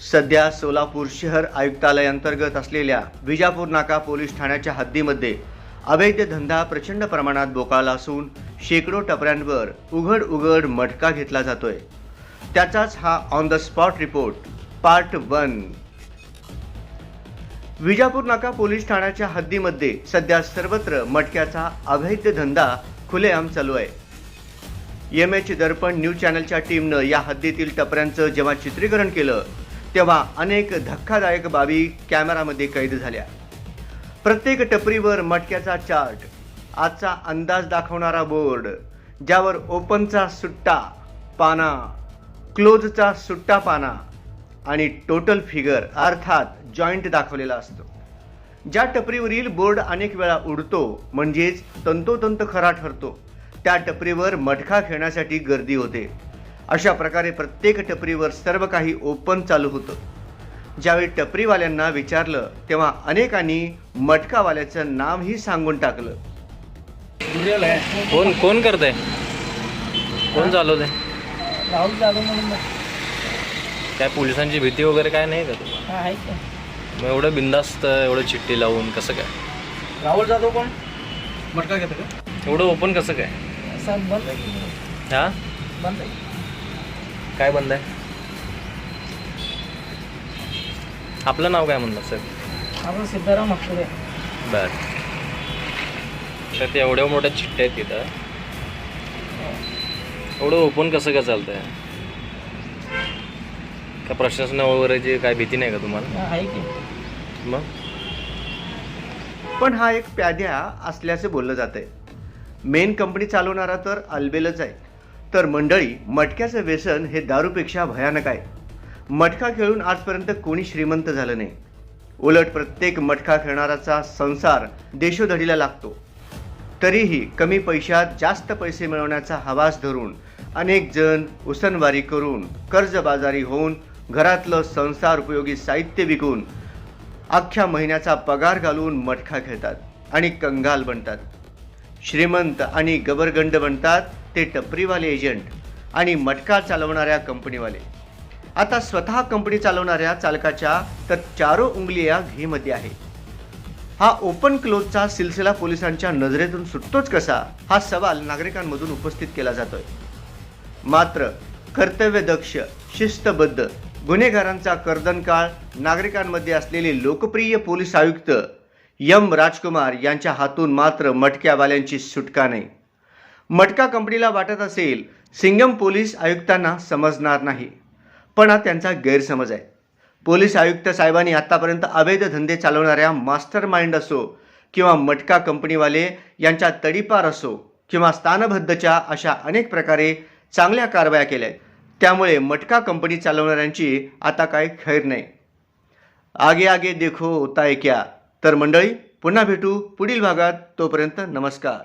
सध्या सोलापूर शहर आयुक्तालय अंतर्गत असलेल्या विजापूर नाका पोलीस ठाण्याच्या हद्दीमध्ये अवैध धंदा प्रचंड प्रमाणात बोकाळला असून शेकडो टपऱ्यांवर उघड उघड मटका घेतला जातोय. त्याचाच हा on the spot report part one Vijapur नाका पोलीस ठाण्याच्या हद्दीमध्ये सध्या सर्वत्र मटक्याचा अवैध धंदा खुलेआम चालू आहे. एम एच दर्पण न्यूज चॅनलच्या टीमनं या हद्दीतील टपऱ्यांचं जेव्हा चित्रीकरण केलं तेव्हा अनेक धक्कादायक बाबी कॅमेरामध्ये कैद झाल्या. प्रत्येक टपरीवर मटक्याचा चार्ट आजचा अंदाज दाखवणारा बोर्ड ज्यावर ओपनचा सुट्टा पाना क्लोजचा सुट्टा पाना आणि टोटल फिगर अर्थात जॉईंट दाखवलेला असतो. ज्या टपरीवरील बोर्ड अनेक वेळा उडतो म्हणजेच तंतोतंत खरा ठरतो त्या टपरीवर मटका खेळण्यासाठी गर्दी होते. अशा प्रकारे प्रत्येक टपरीवर सर्व काही ओपन चालू होतं. ज्यावेळी टपरीवाल्यांना विचारलं तेव्हा अनेकांनी मटकावाल्याचं नावही सांगून टाकलं. आहे कोण कोण करतंय? कोण चालवतंय? राहुल जाधव म्हणून काय पोलिसांची भीती वगैरे काय नाही का तुम्हाला हा आहे मग एवढं बिंदास्त एवढं चिठ्ठी लावून कसं काय? राहुल जाधव कोण? मटका घेतं का? एवढं ओपन कसं काय? आहे? हा? बंद आहे. काय बंद आहे? आपलं नाव काय म्हणलं सर? आपण सिद्धाराम हक्कुरे बर. तर ते एवढ्या मोठ्या चिठ्ठ्या आहेत तिथं. एवढं ओपन कसं काय चालतंय? का प्रशासना वगैरेची काय भीती नाही का तुम्हाला? हा आहे की. मग? पण हा एक प्याद्या असल्याचे बोललं जातंय. मेन कंपनी चालवणारा तर अलबेलच आहे. तर मंडळी मटक्याचं व्यसन हे दारूपेक्षा भयानक आहे. मटका खेळून आजपर्यंत कोणी श्रीमंत झालं नाही. उलट प्रत्येक मटका खेळणाराचा संसार देशोधडीला लागतो. तरीही कमी पैशात जास्त पैसे मिळवण्याचा हवास धरून अनेक जण उसनवारी करून कर्जबाजारी होऊन घरातलं संसार उपयोगी साहित्य विकून अख्ख्या महिन्याचा पगार घालून मटका खेळतात आणि कंगाल बनतात. श्रीमंत आणि गबरगंड बनतात ते टपरीवाले एजंट आणि मटका चालवणाऱ्या कंपनीवाले. आता स्वतः कंपनी चालवणाऱ्या चालकाच्या तर चारो उंगली या घीमध्ये आहे. हा ओपन क्लोजचा सिलसिला पोलिसांच्या नजरेतून सुटतोच कसा हा सवाल नागरिकांमधून उपस्थित केला जातोय. मात्र कर्तव्यदक्ष शिस्तबद्ध गुन्हेगारांचा कर्दनकाळ नागरिकांमध्ये असलेले लोकप्रिय पोलीस आयुक्त यम राजकुमार यांच्या हातून मात्र मटक्यावाल्यांची सुटका नाही. मटका कंपनीला वाटत असेल सिंगम पोलीस आयुक्तांना समजणार नाही. पण हा त्यांचा गैरसमज आहे. पोलीस आयुक्त साहेबांनी आतापर्यंत अवैध धंदे चालवणाऱ्या मास्टर माइंड असो किंवा मटका कंपनीवाले यांच्या तडीपार असो किंवा स्थानबद्धच्या अशा अनेक प्रकारे चांगल्या कारवाया केल्या आहेत. त्यामुळे मटका कंपनी चालवणाऱ्यांची आता काय खैर नाही. आगे आगे देखो होता है क्या. तर मंडळी पुन्हा भेटू पुढील भागात. तोपर्यंत नमस्कार.